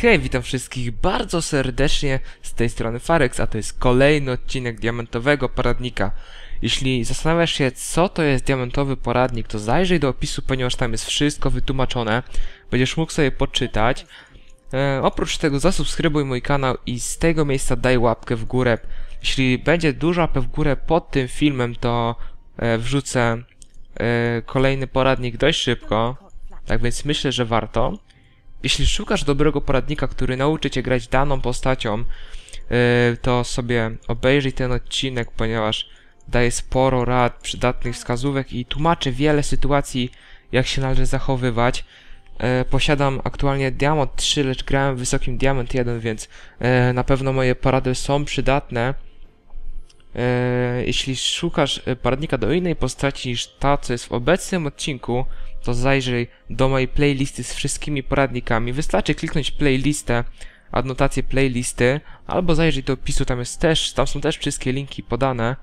Hej, witam wszystkich bardzo serdecznie z tej strony Farex, a to jest kolejny odcinek diamentowego poradnika. Jeśli zastanawiasz się, co to jest diamentowy poradnik, to zajrzyj do opisu, ponieważ tam jest wszystko wytłumaczone. Będziesz mógł sobie poczytać. E, oprócz tego zasubskrybuj mój kanał i z tego miejsca daj łapkę w górę. Jeśli będzie dużo łapę w górę pod tym filmem, to e, wrzucę e, kolejny poradnik dość szybko. Tak więc myślę, że warto. Jeśli szukasz dobrego poradnika, który nauczy cię grać daną postacią, yy, to sobie obejrzyj ten odcinek, ponieważ daje sporo rad, przydatnych wskazówek i tłumaczy wiele sytuacji, jak się należy zachowywać. Yy, posiadam aktualnie Diamond 3, lecz grałem w wysokim Diamond 1, więc yy, na pewno moje porady są przydatne. Jeśli szukasz poradnika do innej postaci niż ta, co jest w obecnym odcinku, to zajrzyj do mojej playlisty z wszystkimi poradnikami. Wystarczy kliknąć playlistę, adnotację playlisty, albo zajrzyj do opisu, tam jest też, tam są też wszystkie linki podane.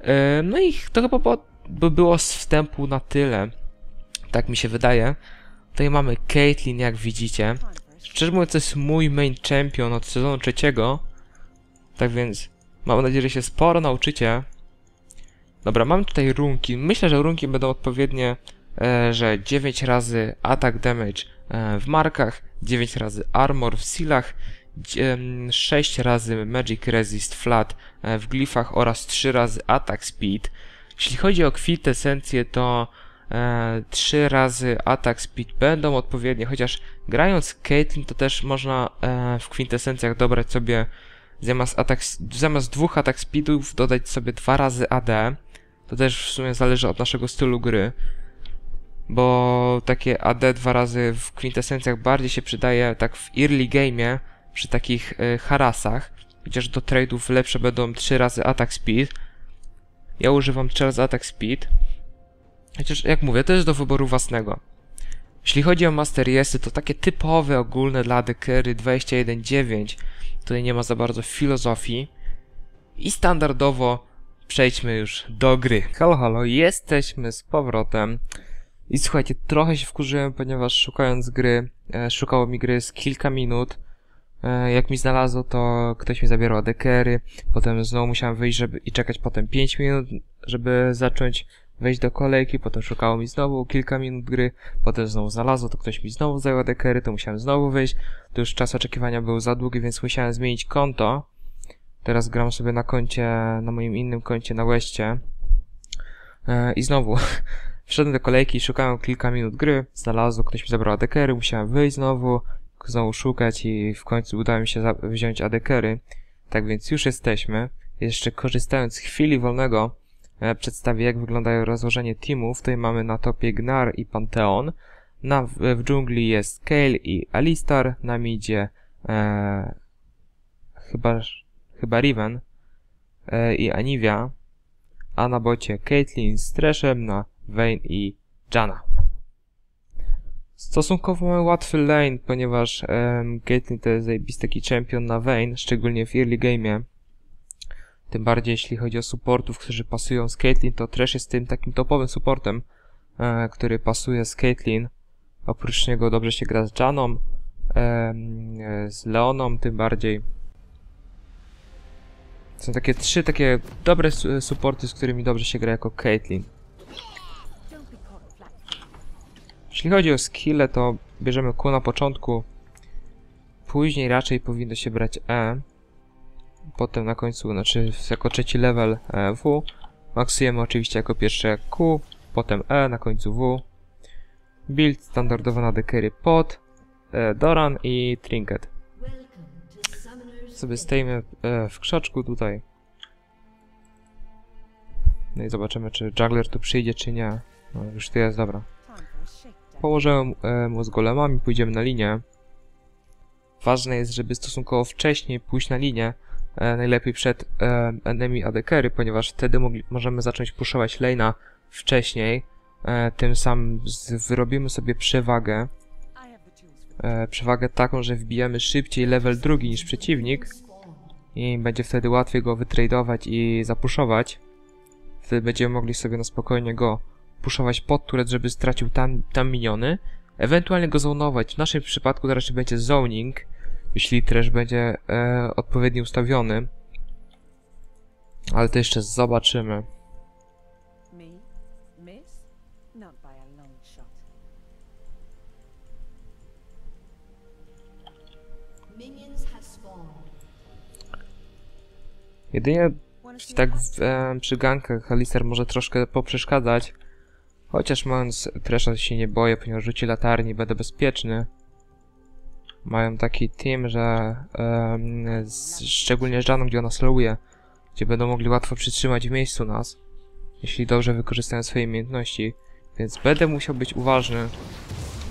Yy, no i to chyba by było z wstępu na tyle. Tak mi się wydaje. Tutaj mamy Caitlyn, jak widzicie. Szczerze mówiąc, to jest mój main champion od sezonu trzeciego. Tak więc mam nadzieję, że się sporo nauczycie. Dobra, mamy tutaj runki. Myślę, że runki będą odpowiednie e, że 9 razy attack damage e, w markach, 9 razy armor w sealach, dzie- em, 6 razy magic resist flat e, w glifach oraz 3 razy attack speed. Jeśli chodzi o kwintesencję, to e, 3 razy attack speed będą odpowiednie, chociaż grając Caitlyn to też można e, w kwintesencjach dobrać sobie zamiast, attack, zamiast dwóch attack speedów dodać sobie 2 razy AD. To też w sumie zależy od naszego stylu gry bo takie AD dwa razy w kwintesencjach bardziej się przydaje tak w early game'ie przy takich y, harasach, chociaż do trade'ów lepsze będą 3 razy attack speed. Ja używam 3 razy attack speed. Chociaż jak mówię, to jest do wyboru własnego. Jeśli chodzi o Master Yesy, to takie typowe, ogólne dla Dekery 21.9. Tutaj nie ma za bardzo filozofii. I standardowo przejdźmy już do gry. Halo, halo, jesteśmy z powrotem. I słuchajcie, trochę się wkurzyłem, ponieważ szukając gry, e, szukało mi gry z kilka minut. E, jak mi znalazło, to ktoś mi zabierał adekery, potem znowu musiałem wyjść żeby, i czekać potem 5 minut, żeby zacząć wejść do kolejki, potem szukało mi znowu kilka minut gry, potem znowu znalazło, to ktoś mi znowu zajął adekery, to musiałem znowu wyjść. To już czas oczekiwania był za długi, więc musiałem zmienić konto. Teraz gram sobie na koncie, na moim innym koncie na Westie. E, I znowu Wszedłem do kolejki, szukałem kilka minut gry, znalazło, ktoś mi zabrał adekery, musiałem wyjść znowu, znowu szukać i w końcu udało mi się wziąć adekery. Tak więc już jesteśmy. Jeszcze korzystając z chwili wolnego, e, przedstawię jak wyglądają rozłożenie teamów. Tutaj mamy na topie Gnar i Pantheon. Na, w, w dżungli jest Kale i Alistar, na midzie e, chyba, chyba Riven e, i Anivia, a na bocie Caitlyn z Thrashem, na Vayne i Jana. Stosunkowo łatwy lane, ponieważ um, Caitlyn to jest zajebisty taki champion na Vayne, szczególnie w early game'ie. Tym bardziej jeśli chodzi o supportów, którzy pasują z Caitlyn, to Trash jest tym takim topowym supportem, e, który pasuje z Caitlyn. Oprócz niego dobrze się gra z Janą, e, z Leoną tym bardziej. Są takie trzy takie dobre su- supporty, z którymi dobrze się gra jako Caitlyn. Jeśli chodzi o skille, to bierzemy Q na początku. Później raczej powinno się brać E. Potem na końcu, znaczy jako trzeci level e, W. Maksujemy oczywiście jako pierwsze Q, potem E, na końcu W. Build standardowo na dekery pod, e, Doran i Trinket. Sobie stoimy e, w krzaczku tutaj. No i zobaczymy, czy juggler tu przyjdzie, czy nie. No, już tu jest, dobra. Położyłem e, mu z golemami, pójdziemy na linię. Ważne jest, żeby stosunkowo wcześniej pójść na linię, e, najlepiej przed e, enemy adekery, ponieważ wtedy możemy zacząć puszować lane'a wcześniej. Tym samym wyrobimy sobie przewagę. Przewagę taką, że wbijemy szybciej level drugi niż przeciwnik i będzie wtedy łatwiej go wytradować i zapuszować. Wtedy będziemy mogli sobie na spokojnie go puszować pod turet, żeby stracił tam, tam miniony, ewentualnie go zonować. W naszym przypadku to raczej będzie zoning, jeśli trash będzie e, odpowiednio ustawiony. Ale to jeszcze zobaczymy. Jedynie tak w, e, przy gankach Alister może troszkę poprzeszkadzać. Chociaż mając Thrasha się nie boję, ponieważ rzuci latarni będę bezpieczny. Mają taki team, że em, z, szczególnie z gdzie ona slowuje, gdzie będą mogli łatwo przytrzymać w miejscu nas, jeśli dobrze wykorzystają swoje umiejętności. Więc będę musiał być uważny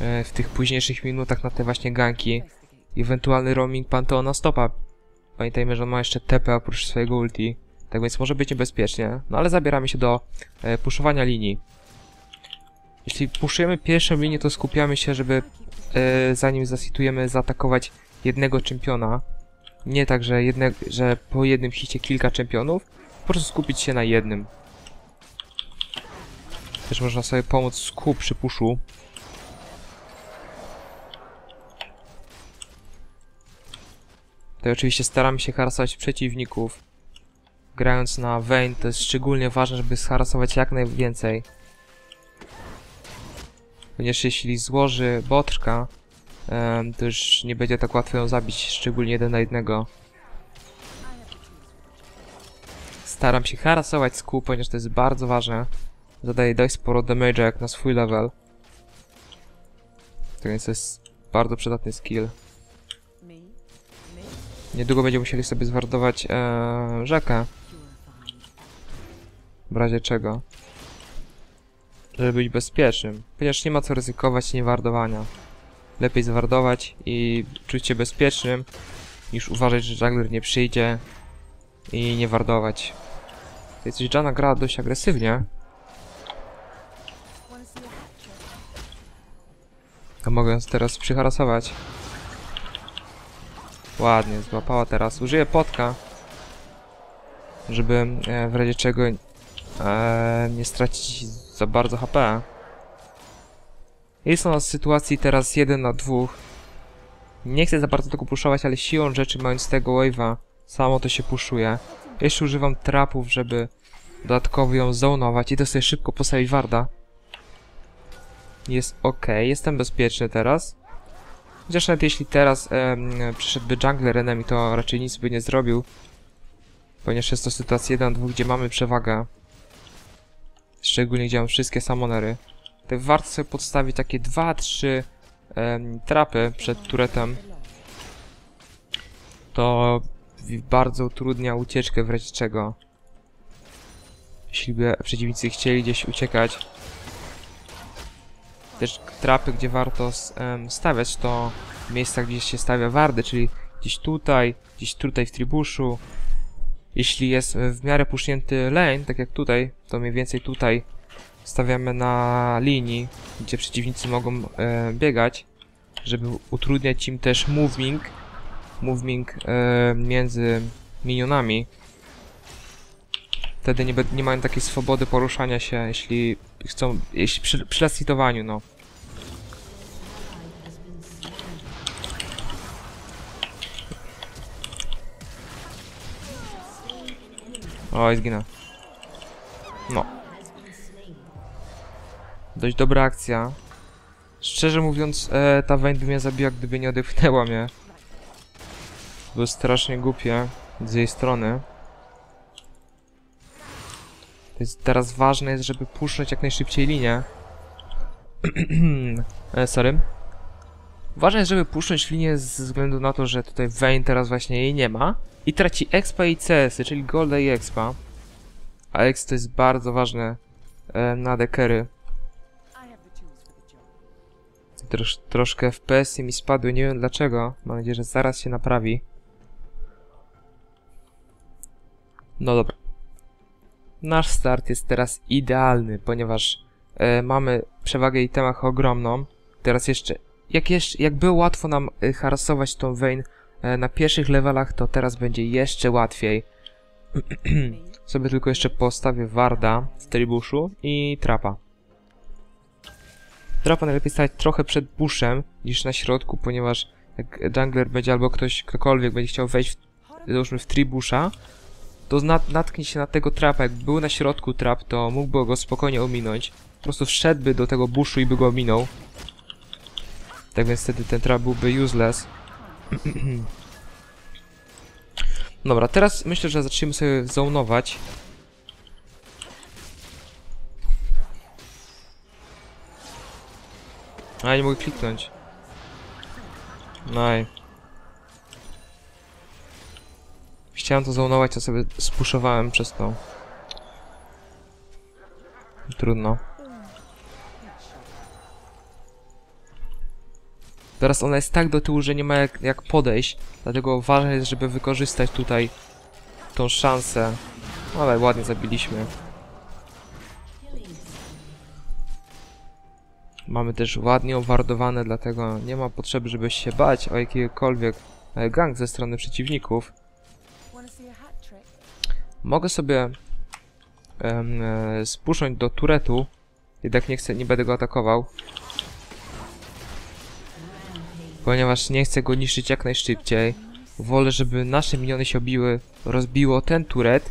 e, w tych późniejszych minutach na te właśnie ganki. Ewentualny roaming Panteona stopa. Pamiętajmy, że on ma jeszcze TP oprócz swojego ulti. Tak więc może być niebezpiecznie. No ale zabieramy się do e, puszowania linii. Jeśli puszujemy pierwszą linię, to skupiamy się, żeby e, zanim zasitujemy zaatakować jednego czempiona. Nie tak, że, jedne, że po jednym hicie kilka czempionów. Po prostu skupić się na jednym. Też można sobie pomóc z przy puszu. Tutaj oczywiście staramy się harasować przeciwników. Grając na Vayne to jest szczególnie ważne, żeby zharasować jak najwięcej. Ponieważ jeśli złoży boczka, em, to już nie będzie tak łatwo ją zabić, szczególnie jeden na jednego. Staram się harasować z ponieważ to jest bardzo ważne. Zadaje dość sporo damage'a jak na swój level. Tak więc to jest bardzo przydatny skill. Niedługo będziemy musieli sobie zwardować e, rzekę, w razie czego. Żeby być bezpiecznym. Ponieważ nie ma co ryzykować niewardowania. Lepiej zwardować i czuć się bezpiecznym, niż uważać, że jungler nie przyjdzie i nie wardować. Coś Jana gra dość agresywnie, a mogę ją teraz przyharasować. Ładnie, złapała teraz. Użyję potka, żeby e, w razie czego e, nie stracić za bardzo HP. Jest ona w sytuacji teraz 1 na 2. Nie chcę za bardzo tego puszować, ale siłą rzeczy mając tego wave'a, samo to się puszuje. Jeszcze używam trapów, żeby dodatkowo ją zonować i to sobie szybko postawić warda. Jest ok, jestem bezpieczny teraz. Chociaż nawet jeśli teraz em, przyszedłby jungler enemy, to raczej nic by nie zrobił. Ponieważ jest to sytuacja 1-2, gdzie mamy przewagę. Szczególnie gdzie mam wszystkie samonery. To warto sobie podstawić takie 2-3 em, trapy przed turetem. To bardzo utrudnia ucieczkę w razie czego. Jeśli by przeciwnicy chcieli gdzieś uciekać, też trapy, gdzie warto em, stawiać, to miejsca, gdzie się stawia wardy, czyli gdzieś tutaj, gdzieś tutaj w tribuszu. Jeśli jest e, w miarę pusznięty lane, tak jak tutaj, to mniej więcej tutaj stawiamy na linii, gdzie przeciwnicy mogą e, biegać, żeby utrudniać im też moving, moving e, między minionami. Wtedy nie, nie mają takiej swobody poruszania się, jeśli chcą, jeśli przy, przy no. Oj, zginę. No, dość dobra akcja. Szczerze mówiąc, e, ta Vayne by mnie zabiła, gdyby nie odepchnęła mnie. Było strasznie głupie z jej strony. To jest teraz ważne jest, żeby puszczać jak najszybciej linię. e, sorry. Ważne jest, żeby puszczać linię ze względu na to, że tutaj Vayne teraz właśnie jej nie ma. I traci expa i CS, czyli golda i expa. A X to jest bardzo ważne e, na dekery. Trosz, troszkę FPS-y mi spadły, nie wiem dlaczego. Mam nadzieję, że zaraz się naprawi. No dobra. Nasz start jest teraz idealny, ponieważ e, mamy przewagę i temach ogromną. Teraz jeszcze, jak, jeszcze, jak było łatwo nam e, harasować tą Vayne na pierwszych levelach, to teraz będzie jeszcze łatwiej. Sobie tylko jeszcze postawię Warda w tribuszu i Trapa. Trapa najlepiej stać trochę przed bushem niż na środku, ponieważ jak jungler będzie albo ktoś, ktokolwiek będzie chciał wejść, w, załóżmy w tribusza, to nat natknie się na tego trapa. Jak był na środku trap, to mógłby go spokojnie ominąć. Po prostu wszedłby do tego buszu i by go ominął. Tak więc wtedy ten trap byłby useless. Dobra, teraz myślę, że zaczniemy sobie zonować. A nie mogę kliknąć. I... Chciałem to zonować, to sobie spuszowałem przez to. Trudno. Teraz ona jest tak do tyłu, że nie ma jak, jak podejść. Dlatego ważne jest, żeby wykorzystać tutaj tą szansę. Ale ładnie zabiliśmy. Mamy też ładnie owardowane, dlatego nie ma potrzeby, żeby się bać o jakikolwiek e, gang ze strony przeciwników. Mogę sobie spuszcząć do turetu, jednak nie chcę, nie będę go atakował. Ponieważ nie chcę go niszczyć jak najszybciej. Wolę, żeby nasze miniony się obiły, rozbiło ten turet.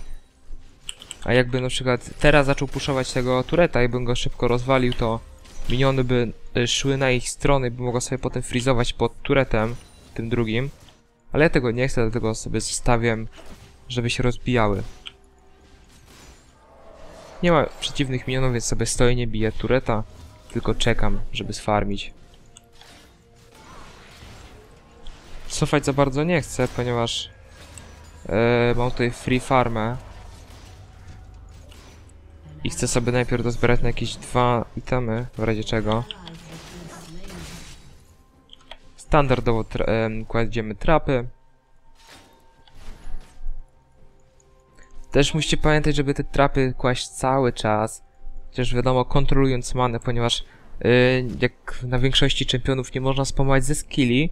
A jakby na przykład teraz zaczął puszować tego tureta i bym go szybko rozwalił, to miniony by y, szły na ich stronę i by mogło sobie potem frizować pod turetem, tym drugim. Ale ja tego nie chcę, dlatego sobie zostawiam, żeby się rozbijały. Nie ma przeciwnych minionów, więc sobie stoję, nie biję tureta, tylko czekam, żeby sfarmić. Cofać za bardzo nie chcę, ponieważ e, mam tutaj free farmę. I chcę sobie najpierw dozbierać na jakieś dwa itemy, w razie czego. Standardowo tra em, kładziemy trapy. Też musicie pamiętać, żeby te trapy kłaść cały czas. Chociaż wiadomo, kontrolując manę, ponieważ y, jak na większości czempionów nie można spamować ze skilli,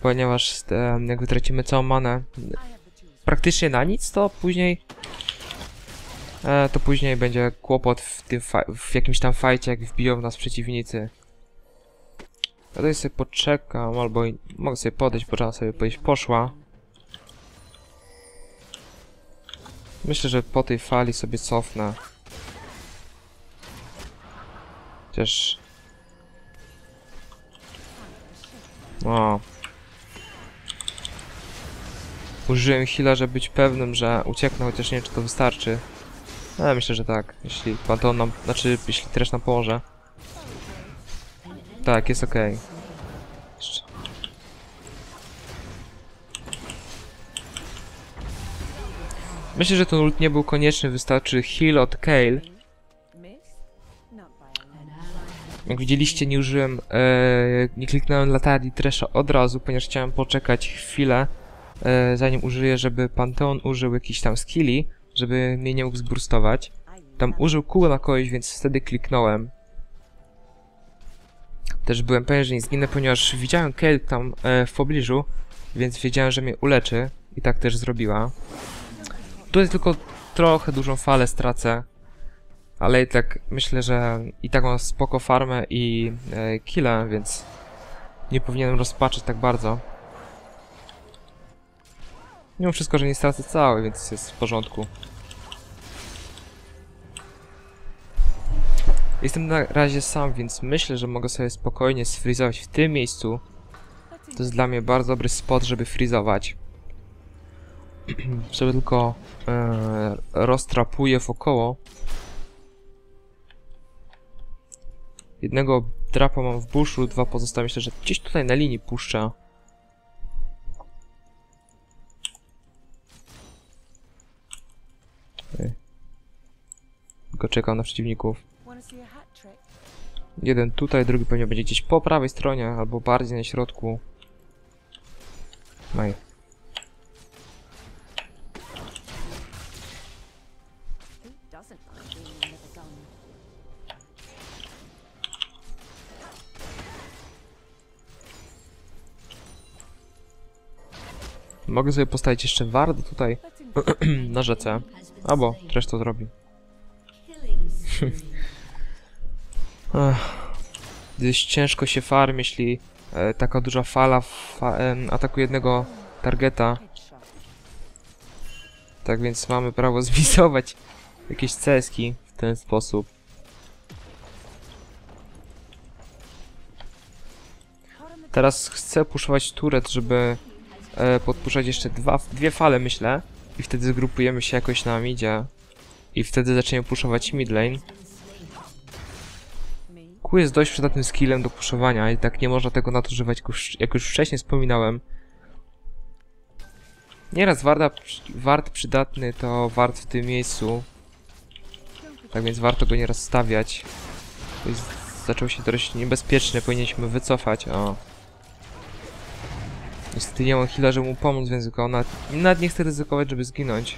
ponieważ em, jak wytracimy całą manę praktycznie na nic, to później e, to później będzie kłopot w tym w jakimś tam fajcie, jak wbiją w nas przeciwnicy. Ja tutaj sobie poczekam, albo mogę sobie podejść, bo trzeba sobie powiedzieć poszła. Myślę, że po tej fali sobie cofnę. Chociaż... O. Użyłem heala, żeby być pewnym, że ucieknę, chociaż nie wiem, czy to wystarczy. Ale myślę, że tak. Jeśli Panteon nam... Znaczy, jeśli też nam pomoże. Tak, jest okej. Jeszcze. Myślę, że ten ult nie był konieczny, wystarczy heal od Kale. Jak widzieliście, nie użyłem, e, nie kliknąłem latarni Tresha od razu, ponieważ chciałem poczekać chwilę, zanim użyję, żeby Panteon użył jakiś tam skilli, żeby mnie nie mógł zbrustować. I Tam użył kół na kogoś, więc wtedy kliknąłem. Też byłem pewien, że nie zginę, ponieważ widziałem Kale tam e, w pobliżu, więc wiedziałem, że mnie uleczy i tak też zrobiła. Tutaj tylko trochę dużą falę stracę, ale i tak myślę, że i tak mam spoko farmę i e, killa, więc nie powinienem rozpaczyć tak bardzo. Mimo wszystko, że nie stracę całe, więc jest w porządku. Jestem na razie sam, więc myślę, że mogę sobie spokojnie sfrizować w tym miejscu. To jest dla mnie bardzo dobry spot, żeby frizować. sobie tylko e, roztrapuję wokoło. Jednego drapa mam w buszu, dwa pozostałe myślę, że gdzieś tutaj na linii puszczę. Tylko czekam na przeciwników. Jeden tutaj, drugi pewnie będzie gdzieś po prawej stronie, albo bardziej na środku. No the gun? mogę sobie postawić jeszcze wardę tutaj na rzece. Albo też to zrobi. Dość ciężko się farm, jeśli e, taka duża fala fa atakuje jednego targeta. Tak więc mamy prawo zwisować jakieś ceski w ten sposób. Teraz chcę puszować turet, żeby e, podpuszczać jeszcze dwa, dwie fale, myślę. I wtedy zgrupujemy się jakoś na midzie. I wtedy zaczniemy puszować mid lane. Q jest dość przydatnym skillem do puszowania i tak nie można tego nadużywać, jak już, wcześniej wspominałem. Nieraz warda, wart przydatny to wart w tym miejscu. Tak więc warto go nieraz stawiać. Zaczął się dość niebezpieczny, powinniśmy wycofać, o. Niestety nie mam heala, żeby mu pomóc, więc go nawet, nawet nie chcę ryzykować, żeby zginąć.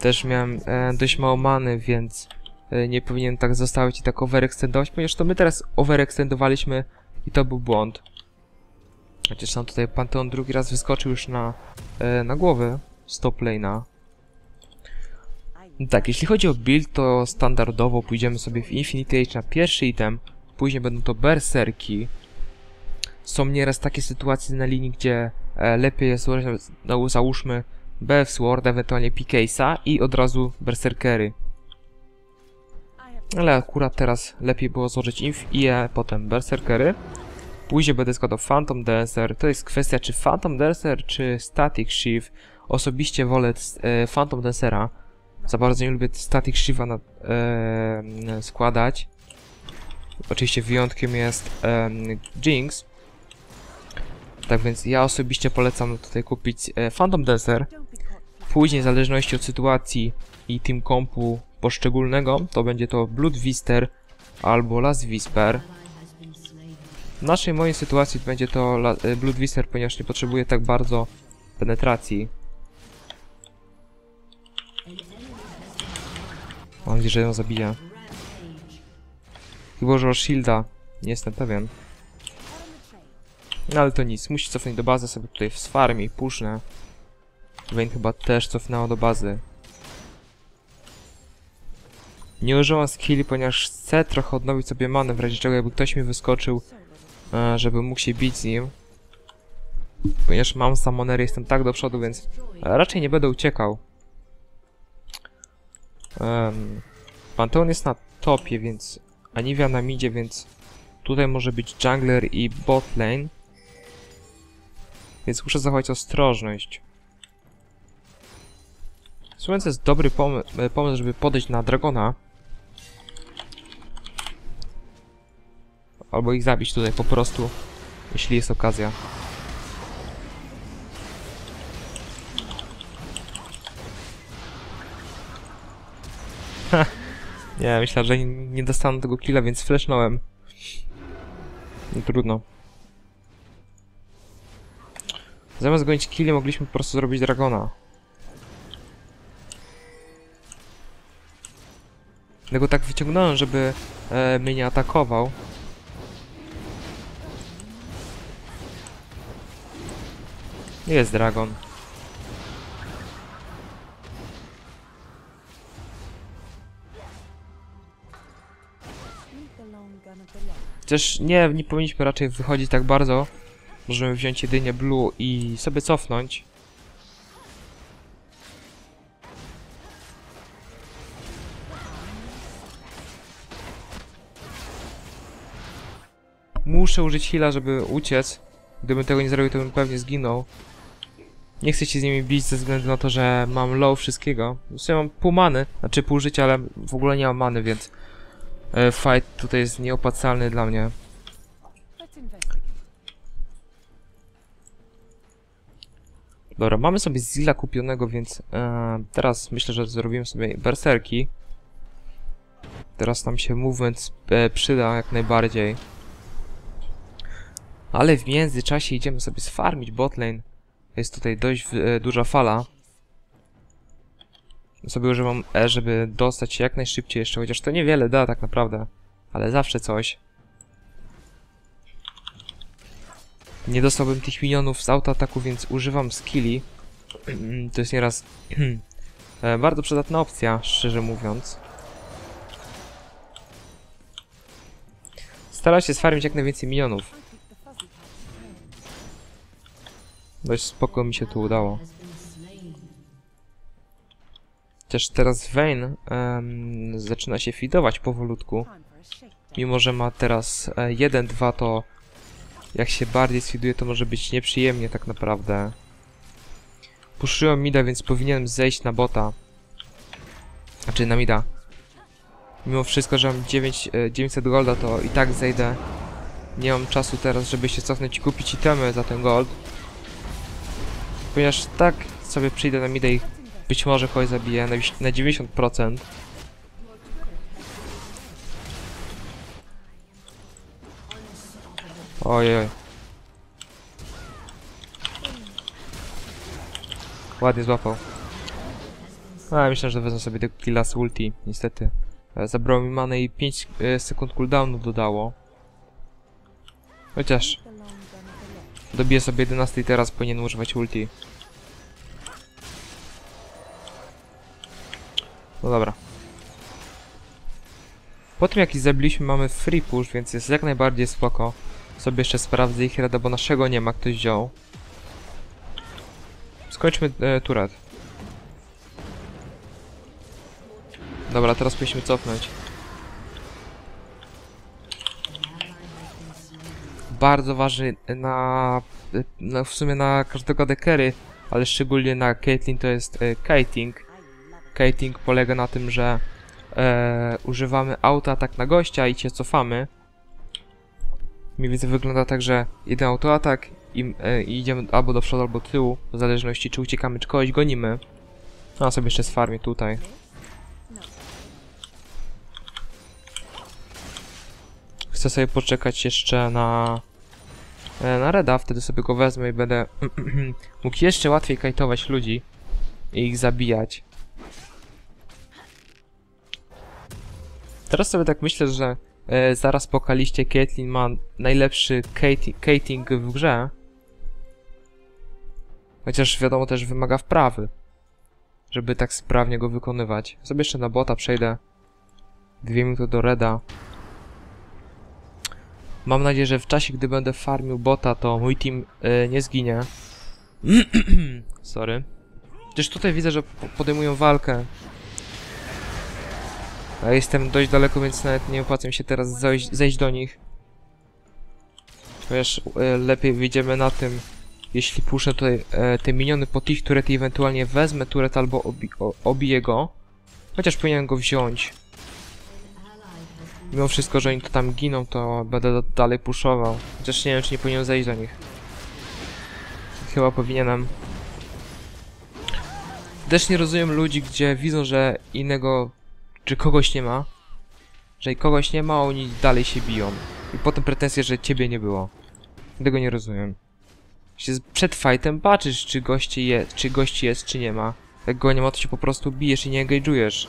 Też miałem e, dość mało many, więc e, nie powinien tak zostawić i tak overextendować, ponieważ to my teraz overextendowaliśmy i to był błąd. Chociaż nam tutaj Panteon drugi raz wyskoczył już na, e, na głowę stop lane'a. Tak, jeśli chodzi o build, to standardowo pójdziemy sobie w Infinity Age na pierwszy item, później będą to berserki. Są nieraz takie sytuacje na linii, gdzie e, lepiej jest użyć, no, załóżmy BF Sword, ewentualnie PK'sa i od razu berserkery. I Ale akurat teraz lepiej było złożyć Inf IE, potem berserkery. Później będę składał Phantom Dancer. To jest kwestia czy Phantom Dancer, czy Static Shift. Osobiście wolę e, Phantom Dancera. Za bardzo nie lubię Static Shifta na, e, składać. Oczywiście wyjątkiem jest e, Jinx. Tak więc ja osobiście polecam tutaj kupić e, Phantom caught. Później, w zależności od sytuacji i team kompu poszczególnego, to będzie to Blood Wister albo Last Whisper. W naszej mojej sytuacji będzie to la- e, Blood Whisper, ponieważ nie potrzebuje tak bardzo penetracji. Mam nadzieję, że ją zabija. Chyba, że o shielda. Nie jestem pewien. No ale to nic. Musi cofnąć do bazy sobie tutaj w sfarmie i pusznę. Wayne chyba też cofnęła do bazy. Nie użyłam skilli, ponieważ chcę trochę odnowić sobie manę, w razie czego jakby ktoś mi wyskoczył, e, żeby mógł się bić z nim. Ponieważ mam samonery, jestem tak do przodu, więc raczej nie będę uciekał. Um, Panteon jest na topie, więc Anivia na midzie, więc tutaj może być jungler i bot lane. Więc muszę zachować ostrożność. To jest dobry pom e, pomysł, żeby podejść na Dragona. Albo ich zabić tutaj po prostu, jeśli jest okazja. Nie, myślę, że nie dostanę tego killa, więc flashnąłem. No trudno. Zamiast gonić killi, mogliśmy po prostu zrobić dragona. Dlatego tak wyciągnąłem, żeby e, mnie nie atakował. Jest dragon. Chociaż nie, nie powinniśmy raczej wychodzić tak bardzo. Możemy wziąć jedynie blue i sobie cofnąć. Muszę użyć heala, żeby uciec. Gdybym tego nie zrobił, to bym pewnie zginął. Nie chcę się z nimi bić ze względu na to, że mam low wszystkiego. W sumie mam pół many, znaczy pół życia, ale w ogóle nie mam many, więc e, fight tutaj jest nieopłacalny dla mnie. Dobra, mamy sobie Zilla kupionego, więc e, teraz myślę, że zrobimy sobie berserki. Teraz nam się movement e, przyda jak najbardziej. Ale w międzyczasie idziemy sobie sfarmić botlane. Jest tutaj dość e, duża fala. Sobie używam E, żeby dostać się jak najszybciej jeszcze, chociaż to niewiele da tak naprawdę. Ale zawsze coś. Nie dostałbym tych minionów z autoataku, więc używam skilli. to jest nieraz e, bardzo przydatna opcja, szczerze mówiąc. Starał się sfarmić jak najwięcej minionów. Dość spoko mi się to udało. Chociaż teraz Vayne em, zaczyna się fidować powolutku. Mimo, że ma teraz 1-2, to jak się bardziej sfiduje, to może być nieprzyjemnie tak naprawdę. Puszyłem mida, więc powinienem zejść na bota. Znaczy na mida. Mimo wszystko, że mam 9, e, 900 golda, to i tak zejdę. Nie mam czasu teraz, żeby się cofnąć i kupić itemy za ten gold. Ponieważ tak sobie przyjdę na mida i być może kogoś zabiję na 90%. Ojej. oj. Ładnie złapał. A, myślę, że wezmę sobie tego killa z ulti, niestety. E, Zabrało mi manę i 5 e, sekund cooldownu dodało. Chociaż dobiję sobie 11 i teraz powinien używać ulti. No dobra. Po tym jak ich zabiliśmy mamy free push, więc jest jak najbardziej spoko. Sobie jeszcze sprawdzę ich rada, bo naszego nie ma, ktoś wziął. Skończmy e. Dobra, teraz powinniśmy cofnąć. Bardzo ważny na, na w sumie na każdego dekery, ale szczególnie na Caitlyn to jest e, kiting. Kiting polega na tym, że e, używamy auta atak na gościa i cię cofamy. Mniej więcej wygląda tak, że jeden autoatak i, e, i idziemy albo do przodu, albo do tyłu, w zależności czy uciekamy, czy kogoś gonimy. No a sobie jeszcze z farmie tutaj. Chcę sobie poczekać jeszcze na e, na Reda, wtedy sobie go wezmę i będę mógł jeszcze łatwiej kajtować ludzi i ich zabijać. Teraz sobie tak myślę, że e, zaraz po kaliście Caitlyn ma najlepszy kati- kating w grze. Chociaż wiadomo też wymaga wprawy, żeby tak sprawnie go wykonywać. Sobie jeszcze na bota przejdę. Dwie minuty do Reda. Mam nadzieję, że w czasie, gdy będę farmił bota, to mój team e, nie zginie. Sorry. Przecież tutaj widzę, że po- podejmują walkę. A jestem dość daleko, więc nawet nie opłaca mi się teraz zejść, zejść do nich. Chociaż e, lepiej wyjdziemy na tym, jeśli puszczę tutaj e, te miniony po tych turet i ewentualnie wezmę turet albo obi obiję go. Chociaż powinienem go wziąć. Mimo wszystko, że oni to tam giną, to będę dalej puszował. Chociaż nie wiem, czy nie powinienem zejść do nich. Chyba powinienem. Też nie rozumiem ludzi, gdzie widzą, że innego, czy kogoś nie ma. Że kogoś nie ma, oni dalej się biją. I potem pretensje, że ciebie nie było. Tego nie rozumiem. Się przed fightem patrzysz, czy gości je, czy gości jest, czy nie ma. Jak go nie ma, to się po prostu bijesz i nie engage'ujesz.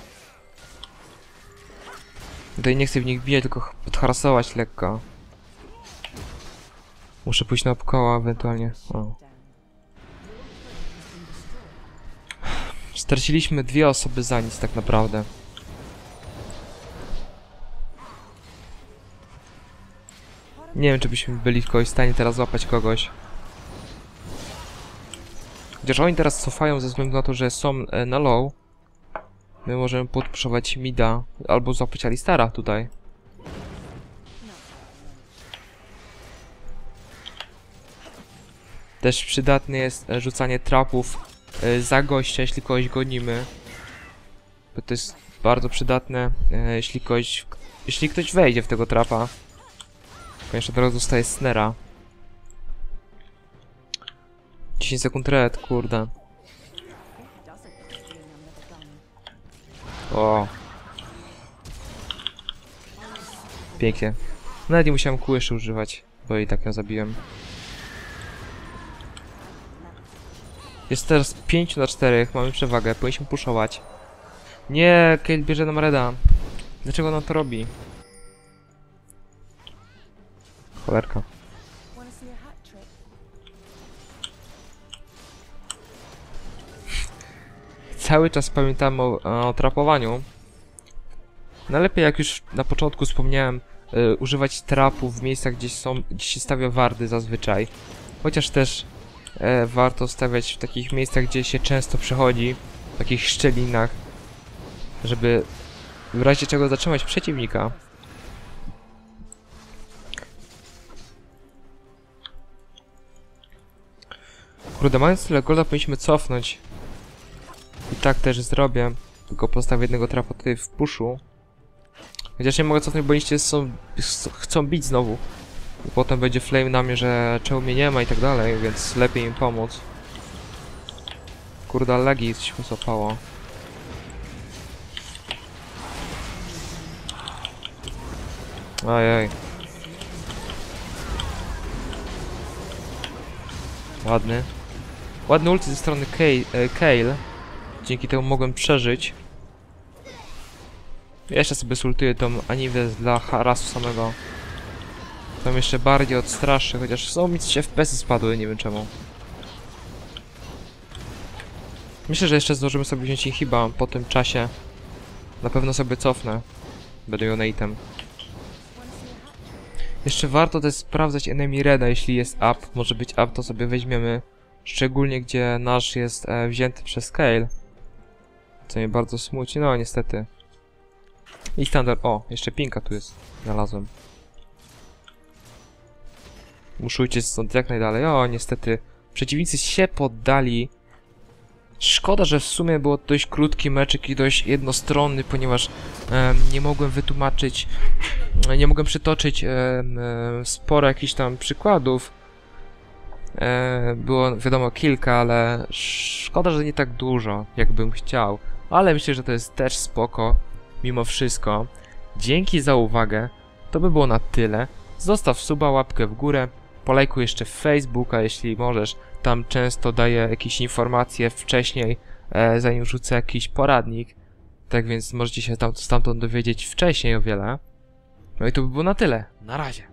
Tutaj nie chcę w nich bijać, tylko podharasować lekko. Muszę pójść na koła ewentualnie. O. Straciliśmy dwie osoby za nic tak naprawdę. Nie wiem, czy byśmy byli kogoś w stanie teraz złapać kogoś. Chociaż oni teraz cofają ze względu na to, że są e, na low. My możemy podpuszować mida albo złapać Alistara tutaj. Też przydatne jest e, rzucanie trapów e, za gościa, jeśli kogoś gonimy. Bo to jest bardzo przydatne, jeśli ktoś, jeśli ktoś wejdzie w tego trapa. Ponieważ od razu dostaje snera. 10 sekund red, kurde. O. Pięknie. Nawet nie musiałem kłyszy używać, bo i tak ją zabiłem. Jest teraz 5 na 4, mamy przewagę, powinniśmy puszować. Nie, Kate bierze nam Reda. Dlaczego on to robi? Cholerka. Cały czas pamiętam o, o trapowaniu. Najlepiej jak już na początku wspomniałem, e, używać trapów w miejscach, gdzie są, gdzie się stawia wardy zazwyczaj. Chociaż też e, warto stawiać w takich miejscach, gdzie się często przechodzi, w takich szczelinach, żeby w razie czego zatrzymać przeciwnika. Kurde, mając tyle golda powinniśmy cofnąć. I tak też zrobię. Tylko postawię jednego trapa tutaj w puszu. Chociaż nie mogę cofnąć, bo liście są, chcą bić znowu. I potem będzie flame na mnie, że czemu mnie nie ma i tak dalej, więc lepiej im pomóc. Kurde, lagi się złapało. Ojej. Ładny. Ładny ulti ze strony e, Kale. Dzięki temu mogłem przeżyć. Jeszcze sobie sultuję tą Aniwę dla harasu samego. Tam jeszcze bardziej odstraszy, chociaż są mi się FPS-y spadły, nie wiem czemu. Myślę, że jeszcze zdążymy sobie wziąć inhiba po tym czasie. Na pewno sobie cofnę. Będę miał na item. Jeszcze warto też sprawdzać enemy reda, jeśli jest up. Może być up, to sobie weźmiemy. Szczególnie gdzie nasz jest e, wzięty przez scale. Co mnie bardzo smuci, no niestety. I standard. O, jeszcze pinka tu jest. Znalazłem. Muszę uciec stąd jak najdalej. O, niestety. Przeciwnicy się poddali. Szkoda, że w sumie było dość krótki meczek i dość jednostronny, ponieważ nie mogłem wytłumaczyć, nie mogłem przytoczyć sporo jakichś tam przykładów. E, było wiadomo kilka, ale szkoda, że nie tak dużo, jakbym chciał. Ale myślę, że to jest też spoko, mimo wszystko. Dzięki za uwagę. To by było na tyle. Zostaw suba, łapkę w górę. Polajkuj jeszcze Facebooka, jeśli możesz. Tam często daję jakieś informacje wcześniej, e, zanim rzucę jakiś poradnik. Tak więc możecie się tam, stamtąd dowiedzieć wcześniej o wiele. No i to by było na tyle. Na razie.